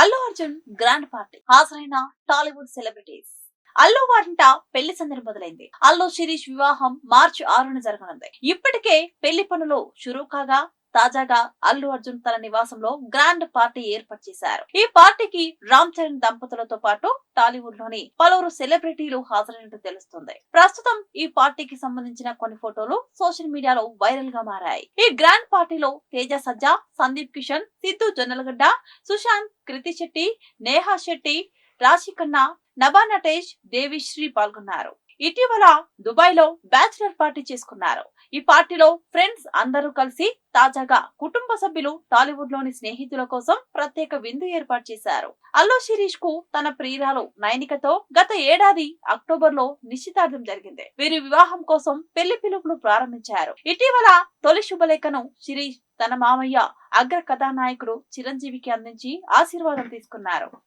Allu Arjun grand party హాజరైన Tollywood celebrities. Allu వారింట పెళ్ళి సందడి మొదలైంది. అల్లు శిరీష్ వివాహం మార్చి ఆరున జరగనుంది. ఇప్పటికే పెళ్ళి పనులు షురూ కాగా తాజాగా అల్లు అర్జున్ తన నివాసంలో గ్రాండ్ పార్టీ ఏర్పాటు చేశారు. ఈ పార్టీకి రామ్ చరణ్ దంపతులతో పాటు టాలీవుడ్లోని పలువురు సెలబ్రిటీలు హాజరైనట్టు తెలుస్తుంది. ప్రస్తుతం ఈ పార్టీకి సంబంధించిన కొన్ని ఫోటోలు సోషల్ మీడియాలో వైరల్గా మారాయి. ఈ గ్రాండ్ పార్టీలో తేజ సజ్జా సందీప్ కిషన్ సిద్ధు జొన్నలగడ్డ సుశాంత్ కృతి శెట్టి నేహా శెట్టి రాశి ఖన్నా నభా నటేష్ దేవిశ్రీ పాల్గొన్నారు. ఇటీవల దుబాయ్లో బ్యాచిలర్ పార్టీ చేసుకున్నారు. ఈ పార్టీలో ఫ్రెండ్స్ అందరూ కలిసి తాజాగా కుటుంబ సభ్యులు టాలీవుడ్లోని స్నేహితుల కోసం ప్రత్యేక విందు ఏర్పాటు చేశారు. అల్లు శిరీష్కు తన ప్రియురాలు నైనికతో గత ఏడాది అక్టోబర్లో నిశ్చితార్థం జరిగింది. వీరి వివాహం కోసం పెళ్ళి పిలుపులు ప్రారంభించారు. ఇటీవల తొలి శుభలేఖను శిరీష్ తన మామయ్య అగ్ర కథానాయకుడు చిరంజీవికి అందించి ఆశీర్వాదం తీసుకున్నారు.